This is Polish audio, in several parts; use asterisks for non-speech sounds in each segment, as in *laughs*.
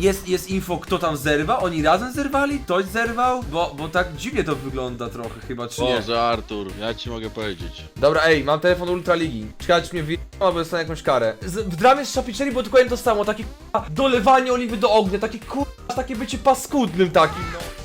jest, jest info, kto tam zerwał? Oni razem zerwali? Ktoś zerwał? Bo, bo tak dziwnie to wygląda trochę chyba, czy nie? Boże, Artur, ja ci mogę powiedzieć. Dobra, ej, mam telefon Ultraligi. Czekaj, czy mnie wyje... albo dostanę jakąś karę. Z, w dramie z Szapiczeli było dokładnie to samo, takie k***a, dolewanie oliwy do ognia, takie k***a, takie bycie paskudnym takim, no.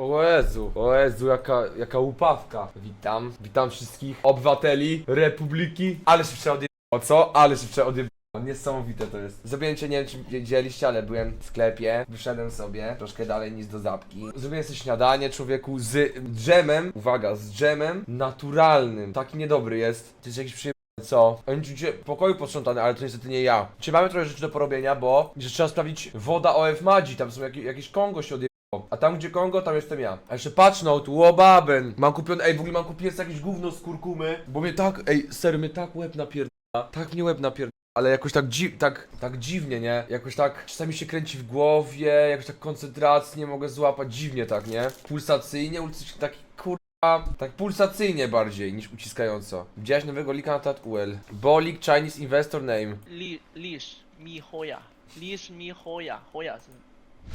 O Jezu, o Jezu, jaka, jaka łupawka. Witam, witam wszystkich obywateli Republiki. Ale się przeodjebało, co? Ale się przeodjebało. Niesamowite to jest. Zrobiłem cię, nie wiem czy widzieliście, ale byłem w sklepie, wyszedłem sobie troszkę dalej niż do zapki. Zrobiłem sobie śniadanie człowieku z dżemem, uwaga, z dżemem naturalnym. Taki niedobry jest. To jest jakiś przyjemny. Co? Oni czucie pokoju posprzątany, ale to niestety nie ja. Czy mamy trochę rzeczy do porobienia, bo że trzeba sprawdzić woda OF Madzi, tam są jakieś, jakieś Kongo się odjebało. A tam gdzie Kongo, tam jestem ja. A jeszcze patrz no, tu łobaben. Mam kupiony, ej w ogóle mam kupione jakieś gówno z kurkumy. Bo mnie tak, ej serio mnie tak łeb napierdala. Tak mnie łeb napierdala. Ale jakoś tak, dziw, tak, tak dziwnie, nie? Jakoś tak czasami się kręci w głowie, jakoś tak koncentrację mogę złapać, dziwnie tak, nie? Pulsacyjnie, ulicy taki kur... A, tak pulsacyjnie bardziej niż uciskająco. Widziałeś nowego lika na tat UL. Bolik Chinese Investor Name. Li, lisz, mi hoja. Lisz, mi hoja. Hoja.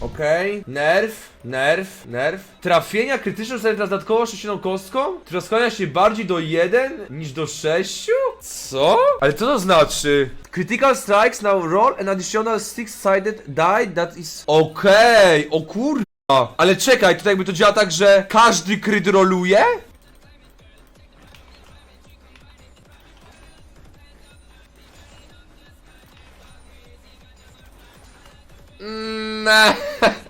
Okej. Okay. Nerw, nerw, nerw. Trafienia krytyczne zostaje dodatkowo sześcioną kostką, która skłania się bardziej do 1 niż do 6? Co? Ale co to znaczy? Critical strikes now roll an additional six-sided die that is... Okej, okay. o kur... Ale czekaj, tutaj jakby to działa tak, że każdy kryt roluje? Mmm... Mm,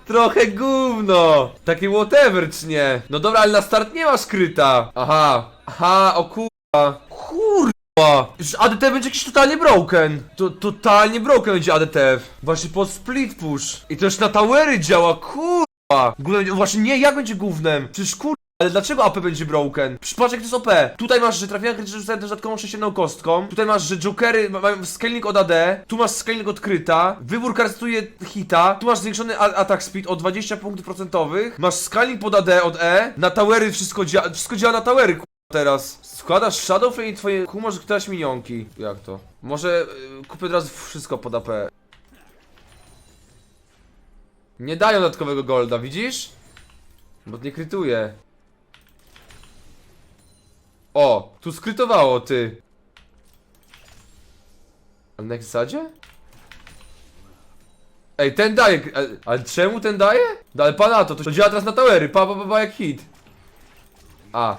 trochę gówno. Takie whatever, czy nie? No dobra, ale na start nie ma skryta. Aha, aha, o kurwa. Kurwa. Już ADT będzie jakiś totalnie broken. To totalnie broken będzie ADTF. Właśnie pod split push. I to już na towery działa, kurwa. Właśnie nie, jak będzie gównem? Przecież kurwa. Ale dlaczego AP będzie broken? Przecież patrz jak to jest OP. Tutaj masz, że trafienia krytyczne rzucają też dodatkową sześcienną kostką. Tutaj masz, że jokery ma- mają scaling od AD. Tu masz scaling od kryta. Wybór karstuje hita. Tu masz zwiększony attack speed o 20 punktów procentowych. Masz scaling pod AD od E. Na towery wszystko działa. Wszystko działa na towery, kurwa, teraz. Składasz Shadow i twoje ku może któraś minionki. Jak to? Może y, kupię od razu wszystko pod AP. Nie dają dodatkowego golda, widzisz? Bo nie krytuje. O, tu skrytowało, ty. A na zasadzie? Ej, ten daje, ale, ale czemu ten daje? No, ale pana to, to działa teraz na towery, pa, pa, pa, pa jak hit. A.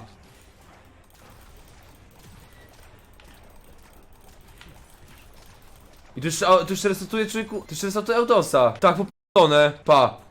I tu jeszcze, tu jeszcze resetuje człowieku, tu jeszcze resetuje Autosa. Tak, popalone, pa.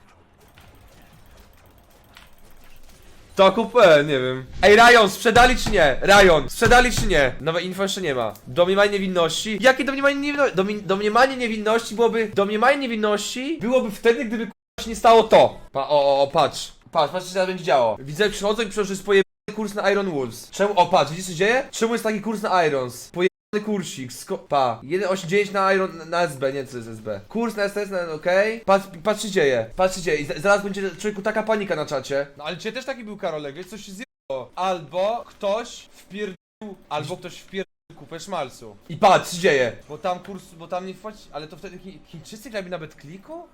Tak OP, nie wiem. Ej, Rajon, sprzedali czy nie? Rajon, sprzedali czy nie? Nowe info jeszcze nie ma. Domniemanie niewinności? Jakie domniemanie niewinności? Domi domniemanie niewinności byłoby... Domniemanie niewinności byłoby wtedy, gdyby k***a się nie stało to. Pa, o, o, o, patrz. Patrz, patrz, co teraz będzie działo. Widzę, przychodzą i jest pojebany kurs na Iron Wolves. Czemu, o, patrz, widzisz co się dzieje? Czemu jest taki kurs na Irons? Pojebany kursik, sko pa. 1,89 na Iron, na SB, nie co jest SB. Kurs na STS, na okej. Patrz, patrz się dzieje, patrz się dzieje. I za- zaraz będzie człowieku taka panika na czacie. No ale cię też taki był Karolek, wiesz, coś się zjebało. Albo ktoś wpierdolił, albo ktoś wpierdolił kupę szmalcu. I patrz, się dzieje. Bo tam kurs, bo tam nie wchodzi, ale to wtedy Chi Chińczycy grabi na kliku?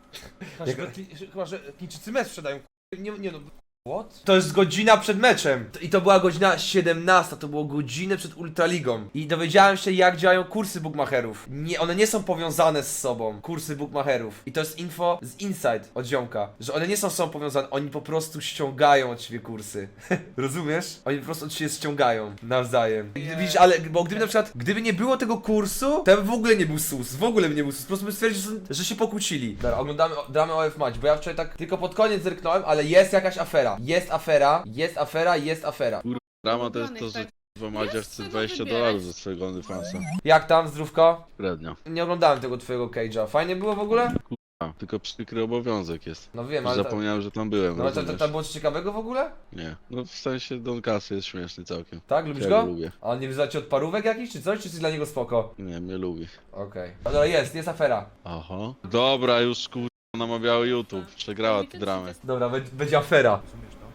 Chyba, że, Betcli- chyba, że Chińczycy mecz sprzedają. Nie, nie no. What? To jest godzina przed meczem. I to była godzina 17, to było godzinę przed Ultraligą. I dowiedziałem się, jak działają kursy bookmacherów. Nie, one nie są powiązane z sobą, kursy bookmacherów. I to jest info z Inside od ziomka, że one nie są z sobą powiązane, oni po prostu ściągają od siebie kursy. *laughs* Rozumiesz? Oni po prostu od siebie ściągają nawzajem. I Widzisz, ale bo gdyby na przykład, gdyby nie było tego kursu, to by w ogóle nie był sus, w ogóle by nie był sus. Po prostu by stwierdził, że, że się pokłócili. Dobra, oglądamy dramę OF Match, bo ja wczoraj tak tylko pod koniec zerknąłem, ale jest jakaś afera. Jest afera, jest afera, jest afera. Drama to jest to, że w Madzia chce 20 dolarów ze swojego OnlyFansa. Jak tam, zdrówko? Średnio. Nie oglądałem tego twojego cage'a. Fajnie było w ogóle? A, tylko przykry obowiązek jest. No wiem, ale... ta- Zapomniałem, że tam byłem, No ale to, to, rozumiesz? było coś ciekawego w ogóle? Nie. No w sensie Don Casy jest śmieszny całkiem. Tak, lubisz Ja go? go lubię. A on nie wyzywa cię od parówek jakichś, czy coś? Czy jesteś dla niego spoko? Nie, mnie lubi. Okej. No Dobra, jest, jest afera. Aha. Dobra, już kur... namawiały YouTube. Przegrała tę dramę. Dobra, bę- będzie afera. Rozumiesz to?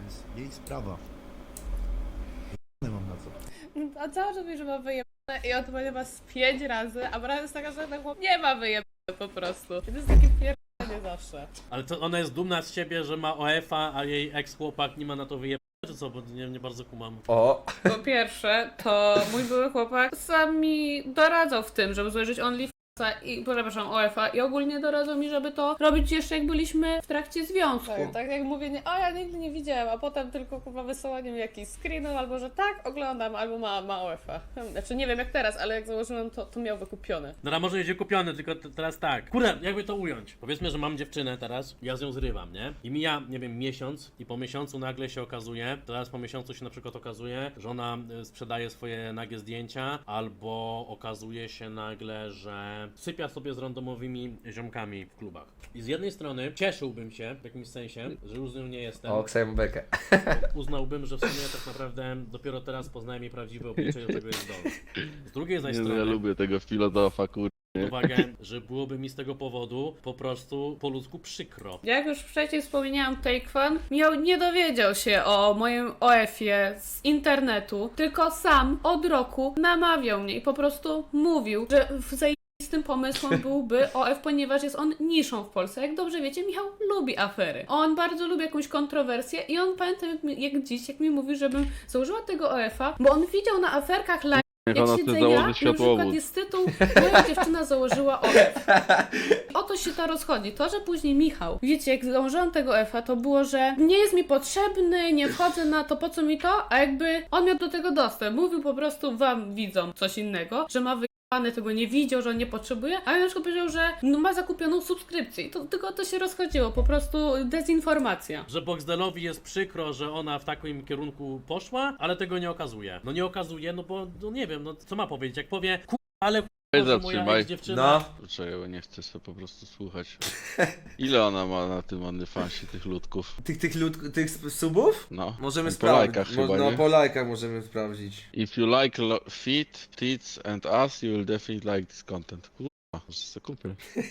Więc jej sprawa. Nie mam na a cały czas mówi, że ma wyjebane i on to będzie was pięć razy, a prawda jest taka, że ten chłop nie ma wyjebane po prostu. I to jest takie pierdolenie zawsze. Ale to ona jest dumna z siebie, że ma OF-a, a jej ex-chłopak nie ma na to wyjebane, czy co? Bo nie, nie bardzo kumam. O, Po pierwsze, to mój były chłopak sam mi doradzał w tym, żeby złożyć OnlyFansa i, przepraszam, OF-a i ogólnie doradzał mi, żeby to robić jeszcze jak byliśmy w trakcie związku. Tak, tak jak mówię, nie, o ja nigdy nie widziałem, a potem tylko kurwa wysyłanie mi jakiś screenów, albo że tak, oglądam, albo ma, ma OF-a. Znaczy nie wiem jak teraz, ale jak założyłem to, to miał wykupione. No a może będzie kupiony, tylko t- teraz tak. Kurde, jakby to ująć? Powiedzmy, że mam dziewczynę teraz, ja z nią zrywam, nie? I mija, nie wiem, miesiąc i po miesiącu nagle się okazuje, teraz po miesiącu się na przykład okazuje, że ona y, sprzedaje swoje nagie zdjęcia, albo okazuje się nagle, że sypia sobie z randomowymi ziomkami w klubach. I z jednej strony cieszyłbym się w jakimś sensie, że już z nią nie jestem. o, Ksajmu bekę. *laughs* Uznałbym, że w sumie tak naprawdę dopiero teraz poznałem jej prawdziwe oblicze do tego jest zdolny. Z drugiej zaś Nie, no, strony ja lubię tego filozofa, kur... uwagę, że byłoby mi z tego powodu po prostu po ludzku przykro. Jak już wcześniej wspomniałam, Takefan miał nie dowiedział się o moim OF-ie z internetu, tylko sam od roku namawiał mnie i po prostu mówił, że w zajebistym pomysłem *laughs* byłby OF, ponieważ jest on niszą w Polsce. Jak dobrze wiecie, Michał lubi afery. On bardzo lubi jakąś kontrowersję i on pamiętam jak, mi- jak dziś, jak mi mówi, żebym założyła tego OF-a, bo on widział na aferkach live jak ona siedzę ja, na przykład jest tytuł Moja dziewczyna założyła OF. O to się to rozchodzi. To, że później Michał, wiecie, jak założyłam tego F-a, to było, że nie jest mi potrzebny, nie wchodzę na to, po co mi to, a jakby on miał do tego dostęp. Mówił po prostu wam, widzom, coś innego, że ma wyjebane, tego nie widział, że on nie potrzebuje, a ja na przykład powiedział, że no, ma zakupioną subskrypcję. I to, tylko to się rozchodziło, po prostu dezinformacja. Że Boxdelowi jest przykro, że ona w takim kierunku poszła, ale tego nie okazuje. No nie okazuje, no bo no nie wiem, no co ma powiedzieć, jak powie. Ale ku... Weź że moja zatrzymaj. dziewczyna No, Czekaj, bo nie chcę sobie po prostu słuchać. *laughs* Ile ona ma na tym OnlyFansie, tych ludków? tych, tych, lud, tych subów? No. Możemy Po sprawdzić. lajkach chyba, no, nie? po lajkach możemy sprawdzić. If you like lo- feet, tits and us, you will definitely like this content. Kurwa, może sobie kupię. *laughs*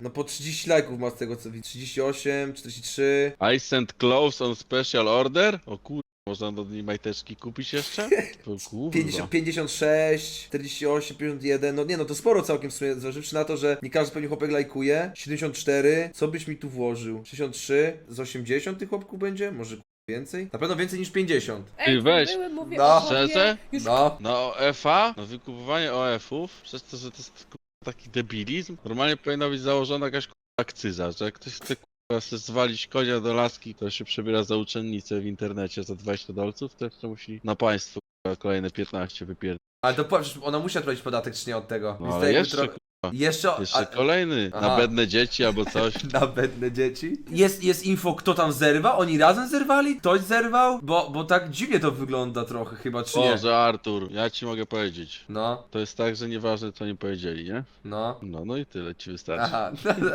No po 30 lajków ma z tego co widzę. 38, 43. I sent clothes on special order? O kurwa, można do niej majteczki kupić jeszcze? *laughs* O kurwa. 50, 56, 48, 51, no nie no to sporo całkiem w sumie, zważywszy na to, że nie każdy pewnie chłopek lajkuje. 74, co byś mi tu włożył? 63, z 80 tych chłopków będzie? Może więcej? Na pewno więcej niż 50. Ej, weź. były, mówię No. o Szczerze? Już No, No OFA, no wykupowanie OF-ów, przez to, że to jest kurwa, taki debilizm, normalnie powinna być założona jakaś kurwa, akcyza, że jak ktoś chce kurwa, chce zwalić konia do laski, która się przebiera za uczennicę w internecie za 20 dolców, to jeszcze musi na państwo kolejne 15 wypierdolić. ale to przecież ona musi odprowadzić podatek czy nie od tego? No Więc ale to jakby jeszcze, tro- jeszcze, jeszcze a- kolejny, Aha. na bedne dzieci albo coś. *laughs* Na bedne dzieci. Jest, jest info, kto tam zerwa? Oni razem zerwali? Ktoś zerwał? Bo, bo tak dziwnie to wygląda trochę chyba, czy nie? Boże Artur, ja ci mogę powiedzieć. No, To jest tak, że nieważne co nie powiedzieli, nie? no. No, no i tyle ci wystarczy. Aha,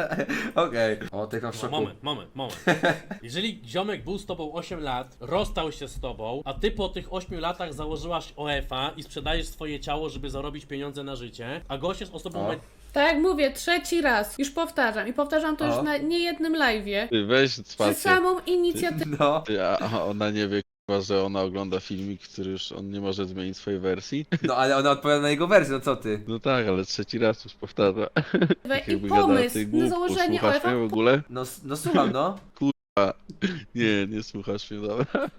*laughs* okej. O, tak mam w No, szoku. moment, moment, moment. *laughs* Jeżeli ziomek był z tobą 8 lat, rozstał się z tobą, a ty po tych 8 latach założyłaś OF-a i sprzedajesz swoje ciało, żeby zarobić pieniądze na życie, a gość jest osobą... O. ma- Tak jak mówię, trzeci raz, już powtarzam i powtarzam to O. już na niejednym live'ie. Ty weź Że spację. samą inicjatywę No, Ty, a, a ona nie wie, kurwa, że ona ogląda filmik, który już on nie może zmienić swojej wersji? no ale ona odpowiada na jego wersję, no co ty? No tak, ale trzeci raz już powtarza. *laughs* I jakby gadała pomysł tych na założenie Słuchasz OF-a mnie w ogóle? No, s- no słucham, no. *laughs* Nie, nie słuchasz mnie, dobra.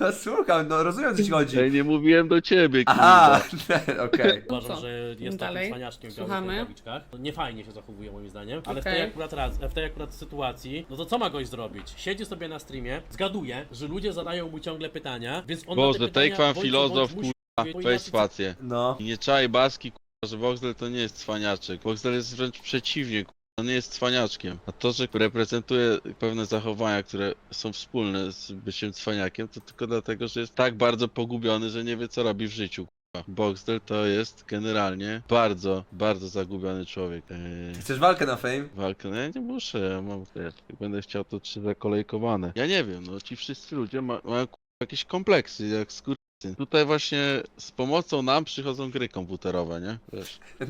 No słucham, no rozumiem o co ci chodzi. Ja nie mówiłem do ciebie, Aha, kurwa. *laughs* okej. No Uważam, co? że jest takim Dalej? cwaniaczkiem w Słuchamy. rękawiczkach. No, Nie fajnie się zachowuje moim zdaniem, ale w, Okej. tej akurat raz, w tej akurat sytuacji, no to co ma gość zrobić? Siedzi sobie na streamie, zgaduje, że ludzie zadają mu ciągle pytania, więc on na Boże, te pytania take bądź filozof, bądź musi kurwa, weź spację. No. I nie czaj baski, kurwa, że Voxel to nie jest cwaniaczek. Voxel jest wręcz przeciwnie, kurwa. On nie jest cwaniaczkiem. A to, że reprezentuje pewne zachowania, które są wspólne z byciem cwaniakiem, to tylko dlatego, że jest tak bardzo pogubiony, że nie wie co robi w życiu. kurwa. Boxdel to jest generalnie bardzo, bardzo zagubiony człowiek. Eee, Chcesz walkę na fame? walkę, no ja nie muszę, ja mam wiesz, jak będę chciał to trzy zakolejkowane. Ja nie wiem, no ci wszyscy ludzie ma, mają jakieś kompleksy, jak skur... Tutaj właśnie z pomocą nam przychodzą gry komputerowe, nie? Wiesz, *laughs*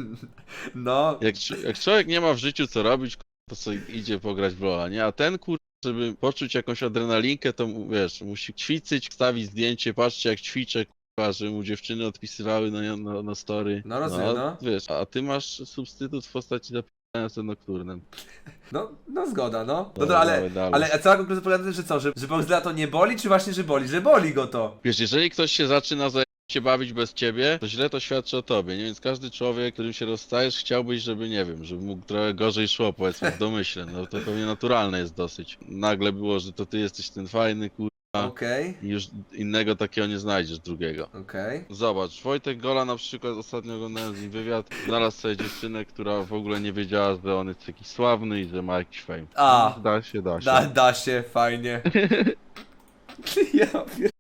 No. jak, cz- jak człowiek nie ma w życiu co robić, to sobie idzie pograć w LoL'a, nie? A ten kur... żeby poczuć jakąś adrenalinkę, to mu- wiesz, musi ćwiczyć, wstawić zdjęcie, patrzcie jak ćwiczę, kurwa, że mu dziewczyny odpisywały na, na, na story. No, rozumiem, no. Wiesz, a ty masz substytut w postaci z nocturnem. No, no zgoda, no. No Dobra, to, ale, dawaj dalej. ale a cała konkluzja polega na tym, że co, że, że Boxdela to nie boli, czy właśnie, że boli? Że boli go to. Wiesz, jeżeli ktoś się zaczyna za się bawić bez ciebie, to źle to świadczy o tobie, nie? Więc każdy człowiek, którym się rozstajesz, chciałbyś, żeby, nie wiem, żeby mu trochę gorzej szło, powiedzmy, w domyśle. No to pewnie naturalne jest dosyć. Nagle było, że to ty jesteś ten fajny, kur... Okej, i już innego takiego nie znajdziesz drugiego. okej. Zobacz, Wojtek Gola na przykład, ostatnio oglądałem z nim wywiad, znalazł sobie dziewczynę, która w ogóle nie wiedziała, że on jest jakiś sławny i że ma jakiś fame. A. Da się, da się. Da, da się, fajnie. *laughs* ja pier...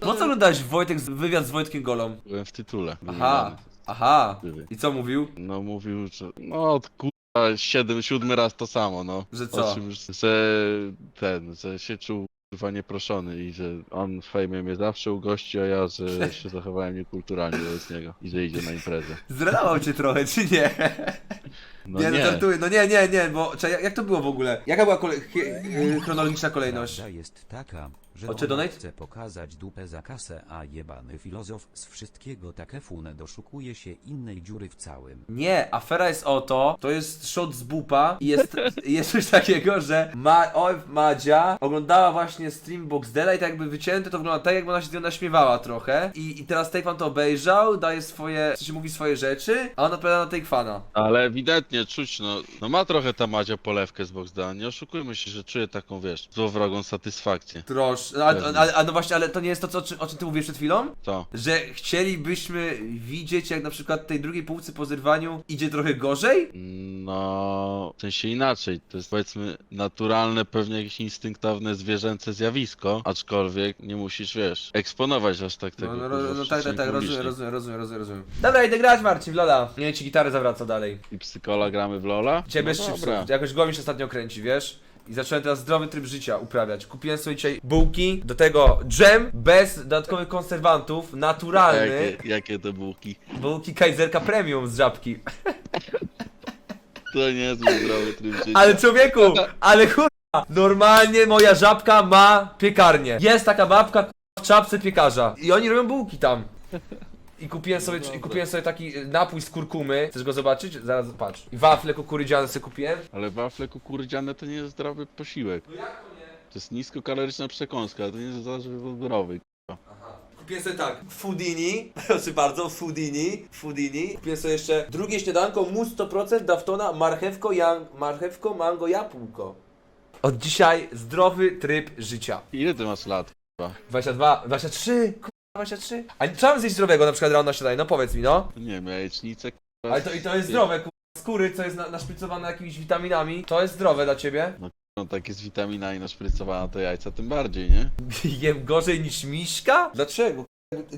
Po co oglądałeś Wojtek, z- wywiad z Wojtkiem Golą? Byłem w tytule. Aha, aha. I co mówił? No mówił, że no kurwa siedem, siódmy raz to samo, no. Że co? O czym, że ten, że się czuł kurwa nieproszony i że on w fejmie mnie zawsze ugości, a ja, że *laughs* się zachowałem niekulturalnie wobec niego i że idzie na imprezę. Zrelawał cię trochę, czy nie? No nie, nie, no żartuję, no nie, nie, nie, bo czekaj, jak, jak to było w ogóle? Jaka była kole... hi- y, chronologiczna kolejność? Prawda jest taka, że Oczy ona donate? chce pokazać dupę za kasę, a jebany filozof z wszystkiego takefune doszukuje się innej dziury w całym. Nie, afera jest o to, to jest shot z bupa i jest, jest coś takiego, że Ma, o, Madzia oglądała właśnie stream Boxdela i tak jakby wycięte to wygląda tak, jakby ona się z nią naśmiewała trochę i, i teraz Takeman to obejrzał, daje swoje, w sensie mówi swoje rzeczy, a on odpowiada na Takefana. Ale ewidentnie czuć, no, no ma trochę ta Madzia polewkę z Boxdana, nie oszukujmy się, że czuje taką, wiesz, złowrogą satysfakcję. Trosz, a, a, a no właśnie, ale to nie jest to, co, o czym- ty mówisz przed chwilą? Co? Że chcielibyśmy widzieć, jak na przykład tej drugiej półce po zerwaniu idzie trochę gorzej? No, w sensie inaczej, to jest powiedzmy naturalne, pewnie jakieś instynktowne, zwierzęce zjawisko, aczkolwiek nie musisz, wiesz, eksponować aż tak tego. No, no, no, no tak, tak, tak, rozumiem, rozumiem, rozumiem, rozumiem. Dobra, idę grać Marcin w Lola. Nie ci gitarę zawraca dalej. I psykola gramy w Lola? Ciebie no chipsów. Jakoś głowa mi się ostatnio kręci, wiesz? I zacząłem teraz zdrowy tryb życia uprawiać. Kupiłem sobie dzisiaj bułki, do tego dżem bez dodatkowych konserwantów, naturalny. Jakie, jakie te bułki? Bułki Kaiserka Premium z żabki. To nie jest zdrowy tryb życia. Ale człowieku, ale kurwa, normalnie moja żabka ma piekarnię. Jest taka babka kurwa, w czapce piekarza. I oni robią bułki tam. I kupiłem sobie, i kupiłem sobie taki y, napój z kurkumy. Chcesz go zobaczyć? Zaraz patrz. I wafle kukurydziane sobie kupiłem. Ale wafle kukurydziane to nie jest zdrowy posiłek. No jak to nie? To jest niskokaloryczna przekąska, ale to nie jest zdrowy. Kupiłem sobie tak, Foodini, *laughs* proszę bardzo, Foodini, Foodini. Kupiłem sobie jeszcze drugie śniadanko, mus 100% Daftona, marchewko, jan, marchewko, mango, jabłko. Od dzisiaj zdrowy tryb życia. Ile ty masz lat? 22, 23, kurwa, 23. A co mam zjeść zdrowego na przykład rano na śniadanie? No powiedz mi, no. Nie wiem, jajecznicę, kurwa. Ale to, i to jest zdrowe, kurwa. Skóry, co jest na, naszprycowane jakimiś witaminami, to jest zdrowe dla ciebie. No takie z witaminami naszprycowane to jajca, tym bardziej, nie? *laughs* Jem gorzej niż miśka? Dlaczego?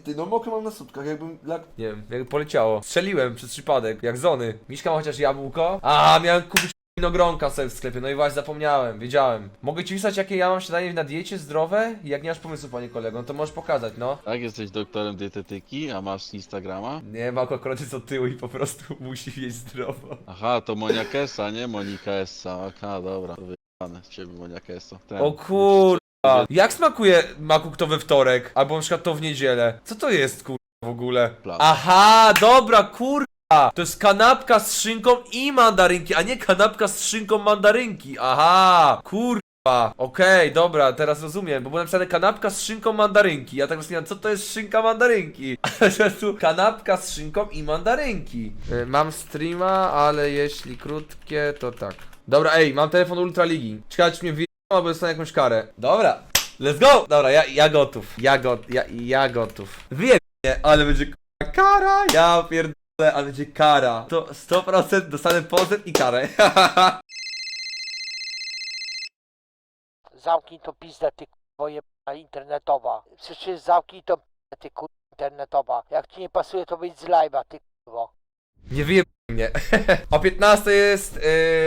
Ty, no mokro mam na sutkach, jakbym... Jak... Nie wiem, jakby poleciało. Strzeliłem przez przypadek, jak zony. Miśka ma chociaż jabłko? A, miałem kupić winogronka sobie w sklepie, no i właśnie zapomniałem, wiedziałem. Mogę ci pisać, jakie ja mam śniadanie na diecie zdrowe? Jak nie masz pomysłu, panie kolego, no to możesz pokazać, no. Tak, jesteś doktorem dietetyki, a masz Instagrama? Nie, ma akurat jest od tyłu i po prostu *laughs* musi jeść zdrowo. Aha, to Monia Kessa, nie? Monika Essa. Aha, dobra. To wyjebane z ciebie Monia Kessa. Ten. O kurwa. Jak smakuje makuk to we wtorek? Albo na przykład to w niedzielę? Co to jest kurwa w ogóle? Aha, dobra, kurwa. To jest kanapka z szynką i mandarynki, a nie kanapka z szynką mandarynki. Aha, kurwa. Okej, dobra, teraz rozumiem, bo było napisane kanapka z szynką mandarynki. Ja tak rozumiem, co to jest szynka mandarynki? A że tu kanapka z szynką i mandarynki. Y, Mam streama, ale jeśli krótkie, to tak. Dobra, ej, mam telefon Ultraligi. Czy mnie wyjechał, albo dostanę jakąś karę. Dobra, let's go! Dobra, ja, ja gotów. Ja, go, ja, ja gotów. Wiem, ale będzie k***a kara. Ja pierdolę, ale będzie kara. To 100% dostanę pozew i karę. Zamknij to pizdę, ty jebana internetowa. Słyszysz, zamknij to pizdę, ty kurwa internetowa. Jak ci nie pasuje, to wyjdź z live'a, ty kurwo. Nie wyjeb mnie. *laughs* o 15 jest yy,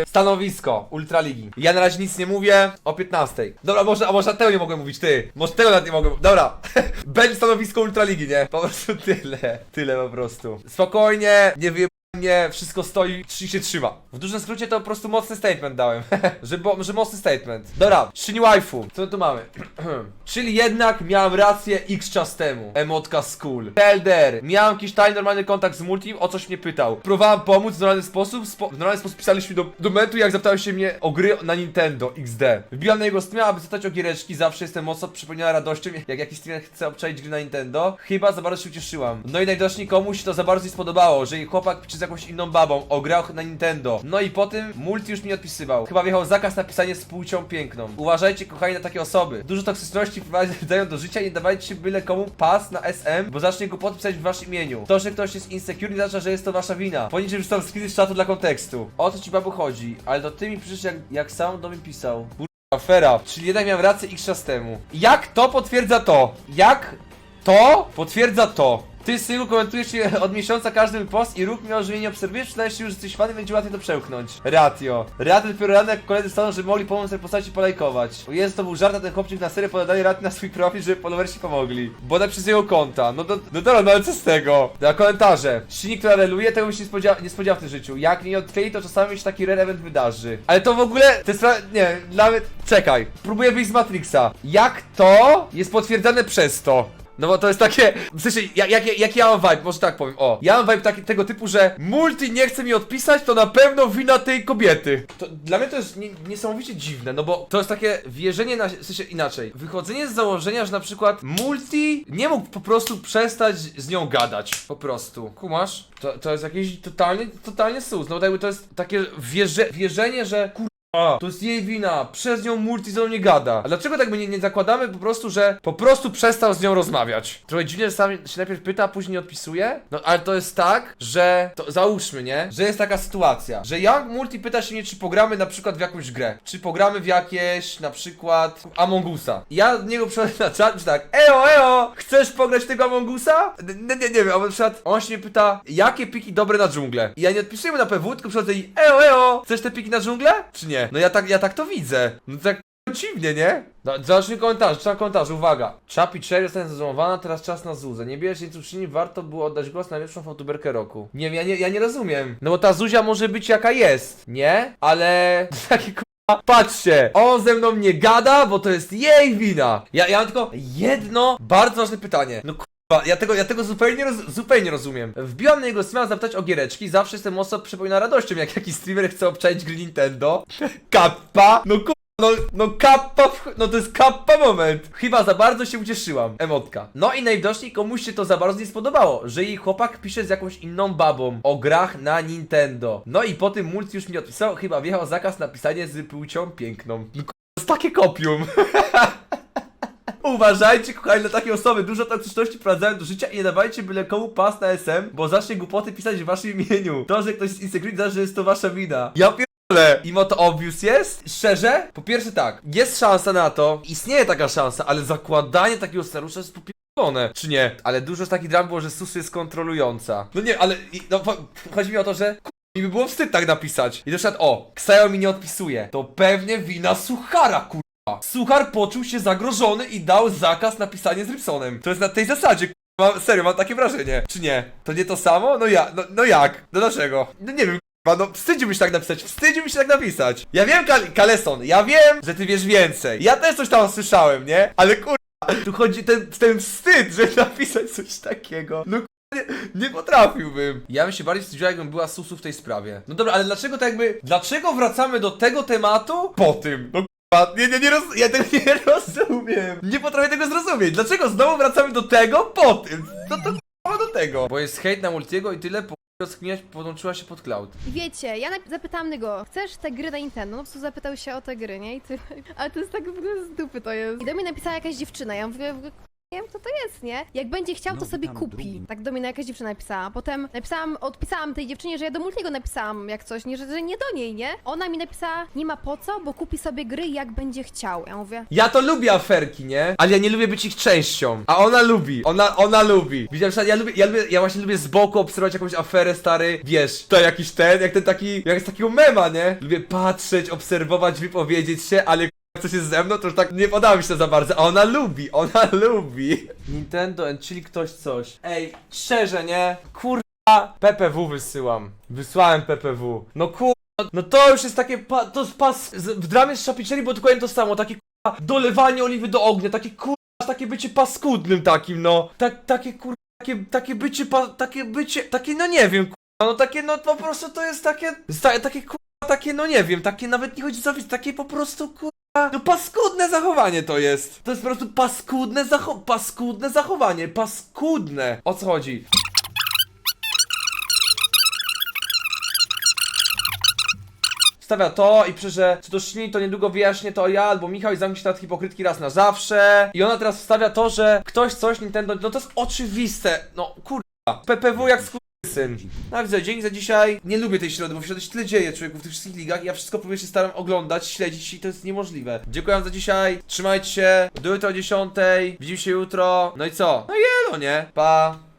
stanowisko Ultraligi. Ja na razie nic nie mówię. O 15. Dobra, może, a może tego nie mogłem mówić, ty. Może tego nawet nie mogłem. Dobra. *laughs* Będzie stanowisko Ultraligi, nie? Po prostu tyle. Tyle po prostu. Spokojnie, nie wyjeb mnie wszystko stoi i się trzyma. W dużym skrócie to po prostu mocny statement dałem. *laughs* że, bo, że mocny statement. Dobra, Shin Waifu. Co tu mamy? *clears throat* Czyli jednak miałem rację x czas temu. Emotka school. Elder. Miałem jakiś tajny normalny kontakt z Multim, o coś mnie pytał. Próbowałem pomóc w normalny sposób. Spo w normalny sposób pisaliśmy do, do jak zapytał się mnie o gry na Nintendo XD. Wbiłam na jego streama, aby zapytać o giereczki. Zawsze jestem mocno przypomniana radością, jak jakiś streamer chce obczaić gry na Nintendo. Chyba za bardzo się ucieszyłam. No i najwidoczniej komuś to za bardzo nie spodobało, że jej chłopak czy jakąś inną babą o grach na Nintendo. No i po tym Multi już mi odpisywał. Chyba wjechał zakaz na pisanie z płcią piękną. Uważajcie kochani na takie osoby. Dużo toksyczności wprowadzają *laughs* do życia i nie dawajcie byle komu pas na SM, bo zacznie go podpisać w waszym imieniu. To, że ktoś jest insecure nie oznacza, że jest to wasza wina. Poniżej wrzucam screeny z czatu dla kontekstu. O co ci babu chodzi? Ale to ty mi przyszedł jak, jak sam do mnie pisał. Afera, czyli jednak miałem rację x czas temu. Jak to potwierdza to? Jak to potwierdza to? Ty, synu, komentujesz się od miesiąca każdy post i ruch miał, że mnie nie obserwujesz, przydajesz się już, jesteś fanem, będzie łatwiej to przełknąć. Ratio. Ratio dopiero rano, jak koledzy staną, żeby mogli pomóc tej postaci polajkować. O Jezu, to był żart, a ten chłopczyk na serio podali Ratio na swój profil, żeby followersi pomogli. Bo na przez jego konta. No to, no dobra, no ale co z tego? Na komentarze. Shini, która reluje, tego bym się nie spodziewał, nie w tym życiu. Jak nie odkryli, to czasami się taki rare event wydarzy. Ale to w ogóle, pra- nie, nawet, czekaj. Próbuję wyjść z Matrixa. Jak to jest potwierdzane przez to? No bo to jest takie, w sensie, jak, jak, jak ja mam vibe, może tak powiem, o. Ja mam vibe taki, tego typu, że multi nie chce mi odpisać, to na pewno wina tej kobiety. To dla mnie to jest nie, niesamowicie dziwne, no bo to jest takie wierzenie na, w sensie inaczej, wychodzenie z założenia, że na przykład multi nie mógł po prostu przestać z nią gadać, po prostu. Kumasz? To, to jest jakieś totalnie, totalnie sus, no bo jakby to jest takie wierze, wierzenie, że kur... A, to jest jej wina, przez nią multi ze mną nie gada. A dlaczego tak my nie, nie zakładamy po prostu, że po prostu przestał z nią rozmawiać? Trochę dziwnie, że sam się najpierw pyta, a później nie odpisuje? No ale to jest tak, że to załóżmy, nie? Że jest taka sytuacja, że jak multi pyta się mnie, czy pogramy na przykład w jakąś grę, czy pogramy w jakieś na przykład Among Usa. Ja od niego przychodzę na czat, że tak, eo, eo, chcesz pograć tego Among Usa? Nie, nie, nie wiem, a na przykład on się mnie pyta, jakie piki dobre na dżunglę? I ja nie odpisuję mu na PW, tylko przychodzę i eo, eo, chcesz te piki na dżunglę? Czy nie? No ja tak, ja tak to widzę. No to tak dziwnie, nie? No, zacznij komentarz, czytam komentarz, uwaga. Chapi Cherry zostanie zezłomowana, teraz czas na Zuzę. Nie bierz nic uczyni, warto było oddać głos na najlepszą fałtuberkę roku. Nie wiem, ja nie, ja nie rozumiem. No bo ta Zuzia może być jaka jest, nie? Ale... *laughs* Takie k***a, Patrzcie, on ze mną nie gada, bo to jest jej wina. Ja, ja mam tylko jedno bardzo ważne pytanie. No k***a, ja tego, ja tego zupełnie, roz, zupełnie rozumiem. Wbijam na jego streama zapytać o giereczki, zawsze jestem mocno przypomina radością, jak jakiś streamer chce obczaić gry Nintendo. *laughs* Kappa, no k***a. No, no kappa, no to jest kappa moment. Chyba za bardzo się ucieszyłam. Emotka. No i najwidoczniej komuś się to za bardzo nie spodobało, że jej chłopak pisze z jakąś inną babą o grach na Nintendo. No i po tym multi już mi odpisał, chyba wjechał zakaz na pisanie z płcią piękną. No k***a, to jest takie kopium. *laughs* Uważajcie, kochani, na takie osoby. Dużo toksyczności wprowadzają do życia i nie dawajcie byle komu pas na SM, bo zacznie głupoty pisać w waszym imieniu. To, że ktoś jest insecurity, znaczy, że jest to wasza wina. Ja pierdolę. Imo to obvious jest? Szczerze? Po pierwsze tak, jest szansa na to, istnieje taka szansa, ale zakładanie takiego scenariusza jest popierdolone, czy nie? Ale dużo takich dram było, że Susu jest kontrolująca. No nie, ale i- no, po- chodzi mi o to, że mi by było wstyd tak napisać. I na przykład, o, Ksajo mi nie odpisuje. To pewnie wina Suchara, kur... Suchar poczuł się zagrożony i dał zakaz na pisanie z Rybsonem. To jest na tej zasadzie. Mam, serio, mam takie wrażenie. Czy nie? To nie to samo? No ja, no, no jak? No dlaczego? No nie wiem, k***a, no wstydziłbyś się tak napisać, wstydziłby się tak napisać. Ja wiem, Kal Kaleson, ja wiem, że ty wiesz więcej. Ja też coś tam słyszałem, nie? Ale kur... Tu chodzi ten, ten wstyd, żeby napisać coś takiego. No nie, nie potrafiłbym. Ja bym się bardziej wstydziła, jakbym była susu w tej sprawie. No dobra, ale dlaczego tak jakby... Dlaczego wracamy do tego tematu po tym? No nie, nie, nie roz... Ja tego nie *laughs* rozumiem. Nie potrafię tego zrozumieć. Dlaczego znowu wracamy do tego po tym? No to k***a do tego. Bo jest hejt na Multiego i tyle po rozkminiać podłączyła się pod cloud. I Wiecie, ja nap- zapytałam go, chcesz te gry na Nintendo? No po prostu zapytał się o te gry, nie? I ty... *laughs* Ale to jest tak w ogóle z dupy to jest. I do mnie napisała jakaś dziewczyna, ja mówię, w ogóle, nie wiem kto to jest, nie? Jak będzie chciał, to No, sobie kupi. Tak do mnie jakaś dziewczyna napisała. Potem napisałam, odpisałam tej dziewczynie, że ja do Multiego napisałam jak coś, nie, że, że nie do niej, nie? Ona mi napisała, nie ma po co, bo kupi sobie gry jak będzie chciał. Ja mówię, Ja to lubię aferki, nie? Ale ja nie lubię być ich częścią. A ona lubi. Ona, ona lubi. Widziałem, że ja lubię, ja lubię, ja właśnie lubię z boku obserwować jakąś aferę, stary. Wiesz, to jakiś ten, jak ten taki, jak z takiego mema, nie? Lubię patrzeć, obserwować, wypowiedzieć się, ale k***a, coś jest ze mną, to już tak nie podoba mi się to za bardzo. A ona lubi, ona lubi. Nintendo czyli ktoś coś. Ej, szczerze, nie? Kur... kurwa PPW wysyłam. Wysłałem PPW. No kurwa, no to już jest takie, pa, to jest pas, z- w dramie z Szapiczeli było dokładnie to samo, takie kurwa dolewanie oliwy do ognia, takie kurwa, takie bycie paskudnym takim, no. Tak, takie kurwa, takie, takie bycie, pa, takie bycie, takie no nie wiem, kurwa, no takie, no po prostu to jest takie, sta- takie kurwa, takie no nie wiem, takie nawet nie chodzi o takie po prostu kurwa, no paskudne zachowanie to jest. To jest po prostu paskudne zacho paskudne zachowanie, paskudne. O co chodzi? Stawia to i prze, co do Szni, to niedługo wyjaśnię to ja albo Michał i zamknie się nad hipokrytki raz na zawsze. I ona teraz wstawia to, że ktoś coś Nintendo, no to jest oczywiste, no kurwa. PPW jak syn. No widzę, dzięki za dzisiaj. Nie lubię tej środy, bo w środę się tyle dzieje człowieku w tych wszystkich ligach ja wszystko próbuję się staram oglądać, śledzić i to jest niemożliwe. Dziękuję za dzisiaj, trzymajcie się, do jutra o 10, widzimy się jutro, no i co? No jelo, nie? Pa!